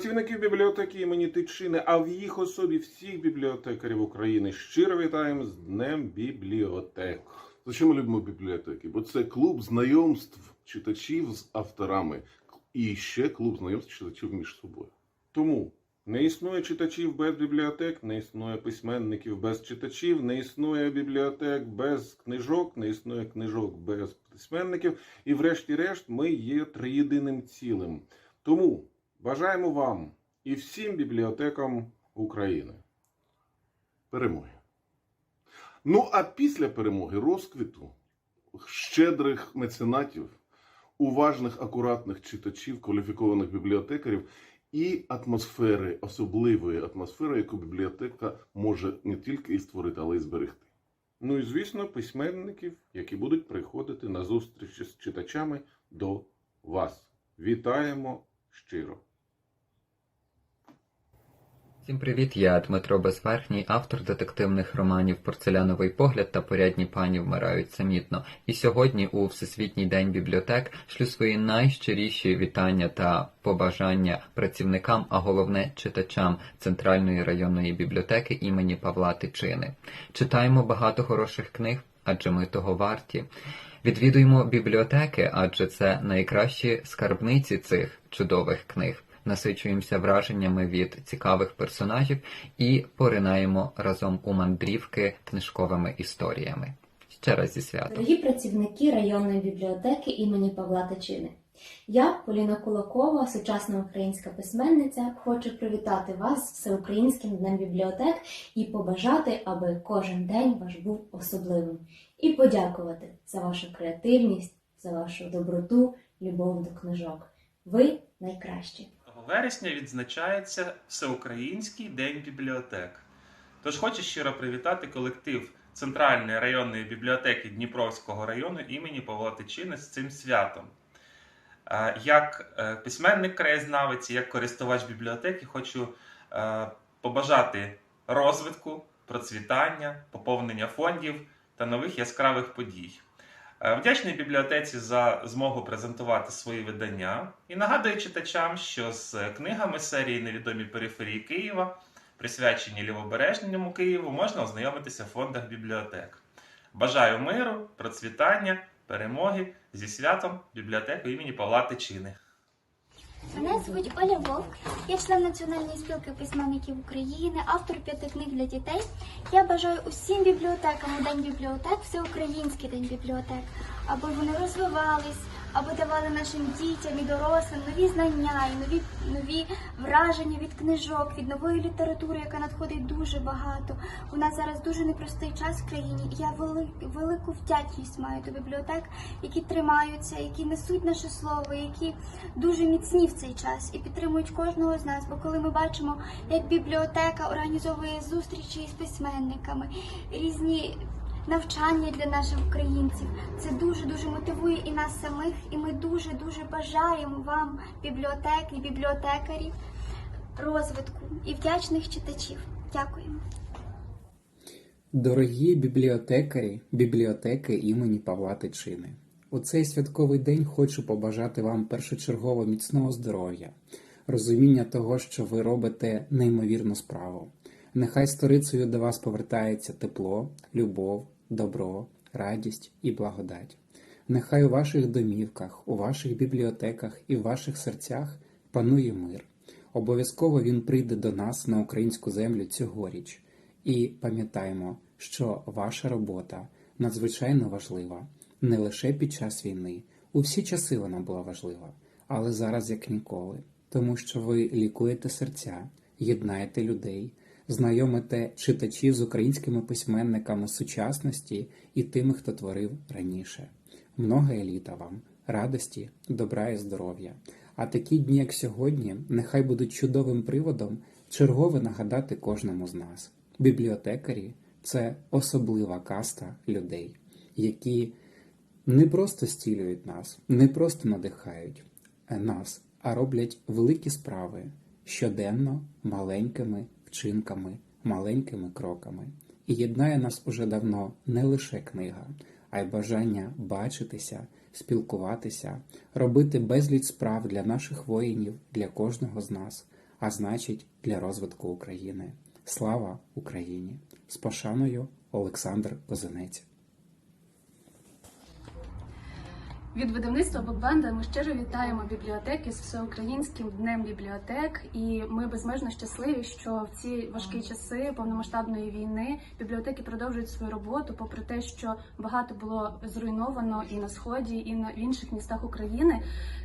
Працівників бібліотеки імені Тичини, а в їх особі всіх бібліотекарів України щиро вітаємо з Днем бібліотек. За що ми любимо бібліотеки? Бо це клуб знайомств читачів з авторами. І ще клуб знайомств читачів між собою. Тому не існує читачів без бібліотек, не існує письменників без читачів, не існує бібліотек без книжок, не існує книжок без письменників. І, врешті-решт, ми є триєдиним цілим. Тому бажаємо вам і всім бібліотекам України. Перемоги. Ну а після перемоги розквіту щедрих меценатів, уважних, акуратних читачів, кваліфікованих бібліотекарів і атмосфери, особливої атмосфери, яку бібліотека може не тільки і створити, але й зберегти. Ну і звісно, письменників, які будуть приходити на зустрічі з читачами до вас. Вітаємо щиро! Всім привіт, я Дмитро Безверхній, автор детективних романів Порцеляновий погляд та порядні пані вмирають самітно. І сьогодні, у Всесвітній день бібліотек, шлю свої найщиріші вітання та побажання працівникам, а головне читачам Центральної районної бібліотеки імені Павла Тичини. Читаємо багато хороших книг, адже ми того варті. Відвідуємо бібліотеки, адже це найкращі скарбниці цих чудових книг насичуємося враженнями від цікавих персонажів і поринаємо разом у мандрівки книжковими історіями. Ще раз зі святом. Дорогі працівники районної бібліотеки імені Павла Тичини. Я, Поліна Кулакова, сучасна українська письменниця, хочу привітати вас з Всеукраїнським днем бібліотек і побажати, аби кожен день ваш був особливим. І подякувати за вашу креативність, за вашу доброту, любов до книжок. Ви найкращі. Вересня відзначається Всеукраїнський день бібліотек. Тож хочу щиро привітати колектив Центральної районної бібліотеки Дніпровського району імені Павла Тичини з цим святом. Е, Як е, письменник краєзнавець, як користувач бібліотеки, хочу е, побажати розвитку, процвітання, поповнення фондів та нових яскравих подій. Е, Вдячний бібліотеці за змогу презентувати свої видання і нагадую читачам, що з книгами серії Невідомі периферії Києва, присвячені лівобережному Києву, можна ознайомитися в фондах бібліотек. Бажаю миру, процвітання, перемоги зі святом бібліотеки імені Павла Тичини. Мене звуть Оля Вовк, я член Національної спілки письменників України, автор п'яти книг для дітей. Я бажаю усім бібліотекам День бібліотек, всеукраїнський день бібліотек, аби вони розвивались, аби давали нашим дітям і дорослим нові знання і нові, нові враження від книжок, від нової літератури, яка надходить дуже багато. У нас зараз дуже непростий час в країні. і Я вели, велику вдячність маю до бібліотек, які тримаються, які несуть наше слово, які дуже міцні в цей час і підтримують кожного з нас. Бо коли ми бачимо, як бібліотека організовує зустрічі з письменниками, різні навчання для наших українців, це дуже дуже мотивує і нас самих, і ми дуже дуже бажаємо вам, бібліотеки, бібліотекарів, розвитку і вдячних читачів. Дякуємо. Дорогі бібліотекарі, бібліотеки імені Павла Тичини. У цей святковий день хочу побажати вам першочергово міцного здоров'я, розуміння того, що ви робите неймовірну справу. Нехай сторицею до вас повертається тепло, любов, добро, радість і благодать. Нехай у ваших домівках, у ваших бібліотеках і в ваших серцях панує мир. Обов'язково він прийде до нас на українську землю цьогоріч. І пам'ятаємо, що ваша робота надзвичайно важлива не лише під час війни, у всі часи вона була важлива, але зараз як ніколи, тому що ви лікуєте серця, єднаєте людей, знайомите читачів з українськими письменниками сучасності і тими, хто творив раніше. Много еліта вам, радості, добра і здоров'я. А такі дні, як сьогодні, нехай будуть чудовим приводом чергове нагадати кожному з нас. Бібліотекарі це особлива каста людей, які не просто стілюють нас, не просто надихають нас, а роблять великі справи щоденно маленькими вчинками, маленькими кроками. І єднає нас уже давно не лише книга, а й бажання бачитися, спілкуватися, робити безліч справ для наших воїнів, для кожного з нас. а значить для розвитку України. Слава Україні! З пошаною Олександр Козинець. Від видавництва Бокбенда ми щиро вітаємо бібліотеки з всеукраїнським днем бібліотек, і ми безмежно щасливі, що в ці важкі часи повномасштабної війни бібліотеки продовжують свою роботу, попри те, що багато було зруйновано і на сході, і на інших містах України.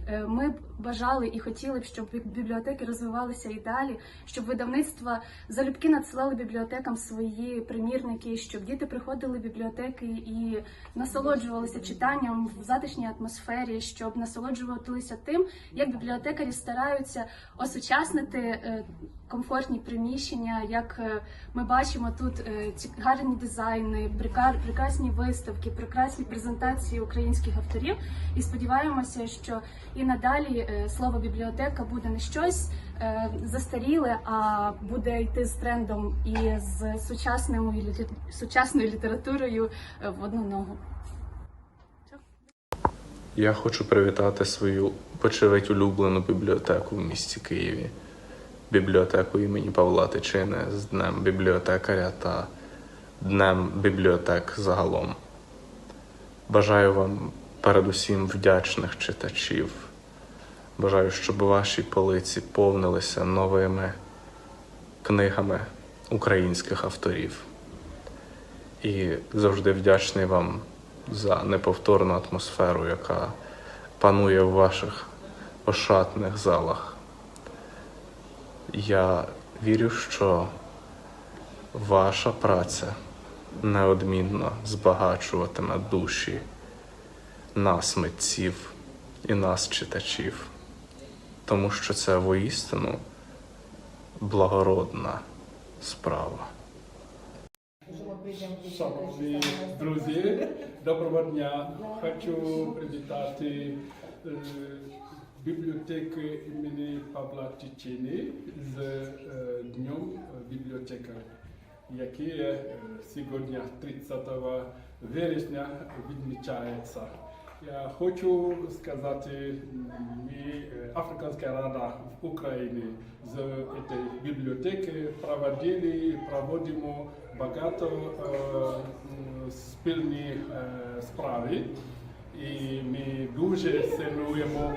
Е, Ми бажали і хотіли б, щоб бібліотеки розвивалися і далі, щоб видавництва залюбки надсилали бібліотекам свої примірники, щоб діти приходили в бібліотеки і насолоджувалися читанням в затишній атмосфері, щоб насолоджувалися тим, як бібліотекарі стараються осучаснити е, комфортні приміщення. Як е, ми бачимо тут е, гарні дизайни, прекрасні виставки, прекрасні презентації українських авторів. І сподіваємося, що і надалі слово бібліотека буде не щось застаріле, а буде йти з трендом і з сучасною сучасною літературою в одну ногу. Я хочу привітати свою, вочевидь, улюблену бібліотеку в місті Києві, бібліотеку імені Павла Тичини з Днем бібліотекаря та Днем бібліотек загалом. Бажаю вам передусім вдячних читачів. Бажаю, щоб ваші полиці повнилися новими книгами українських авторів. І завжди вдячний вам за неповторну атмосферу, яка панує в ваших ошатних залах. Я вірю, що ваша праця неодмінно збагачуватиме душі нас, митців і нас, читачів, тому що це воістину благородна справа. Шановні друзі, доброго дня. Хочу привітати е, бібліотеки імені Павла Тичини з е, Днем бібліотекаря, який е, сьогодні 30 вересня відмічається. Я хочу сказати, ми Африканська Рада в Україні з цієї бібліотеки проводили, проводимо багато е, спільні е, справи. І ми дуже цінуємо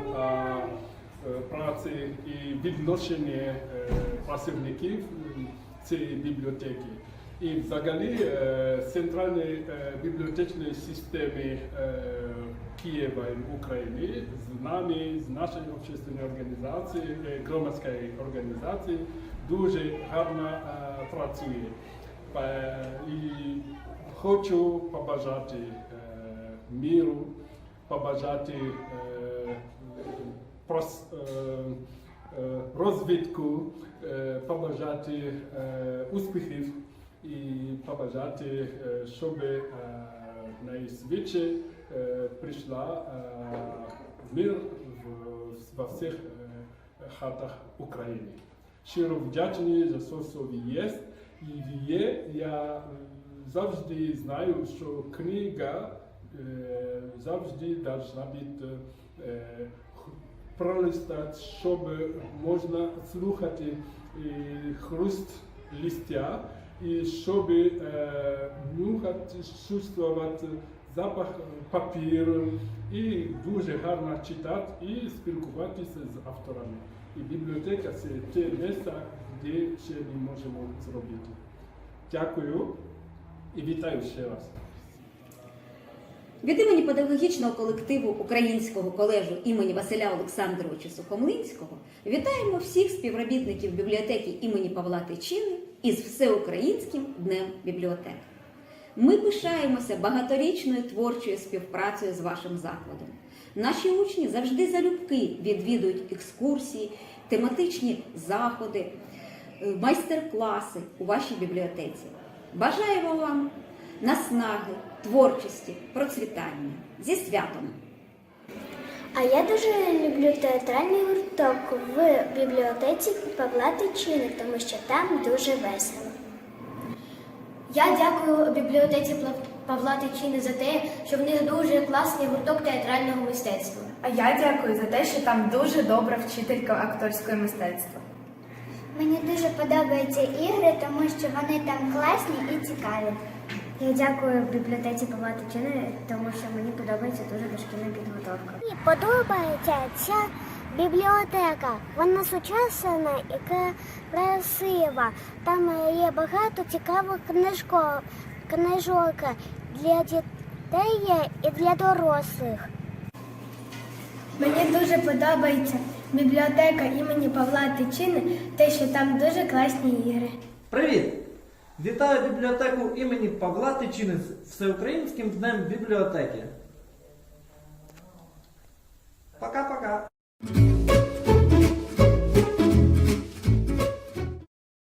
е, праці і відношення е, працівників цієї бібліотеки. І взагалі е, центральної е, бібліотечної системи е, Києва і України з нами, з нашої общественної організації, е, громадської організації дуже гарно е, працює. Е, І хочу побажати е, миру, побажати е, е, побажати успіхів і побажати, щоб найшвидше прийшла мир во всіх хатах України. Щиро вдячний за все, що. І є, я завжди знаю, що книга е, завжди должна бути е, пролистати, щоб можна слухати е, хруст листя і щоб нюхати, чувствувати запах папіру і дуже гарно читати і спілкуватися з авторами. І бібліотека це те місце, де ще ми можемо зробити. Дякую і вітаю ще раз. Від імені педагогічного колективу Українського колежу імені Василя Олександровича Сухомлинського вітаємо всіх співробітників бібліотеки імені Павла Тичини із Всеукраїнським днем бібліотек. Ми пишаємося багаторічною творчою співпрацею з вашим закладом. Наші учні завжди залюбки відвідують екскурсії, тематичні заходи, майстер-класи у вашій бібліотеці. Бажаємо вам наснаги, творчості, процвітання зі святом! А я дуже люблю театральний гурток в бібліотеці Павла Тичини, тому що там дуже весело. Я дякую бібліотеці Павла Тичини за те, що в них дуже класний гурток театрального мистецтва. А я дякую за те, що там дуже добра вчителька акторського мистецтва. Мені дуже подобаються ігри, тому що вони там класні і цікаві. Я дякую бібліотеці Павла Тичини, тому що мені подобається дуже дошкільна підготовка. Мені подобається ця бібліотека. Вона сучасна і красива. Там є багато цікавих книжок, книжок для дітей і для дорослих. Мені дуже подобається бібліотека імені Павла Тичини, те, що там дуже класні ігри. Привіт! Вітаю бібліотеку імені Павла Тичини з Всеукраїнським днем бібліотеки. Пока-пока!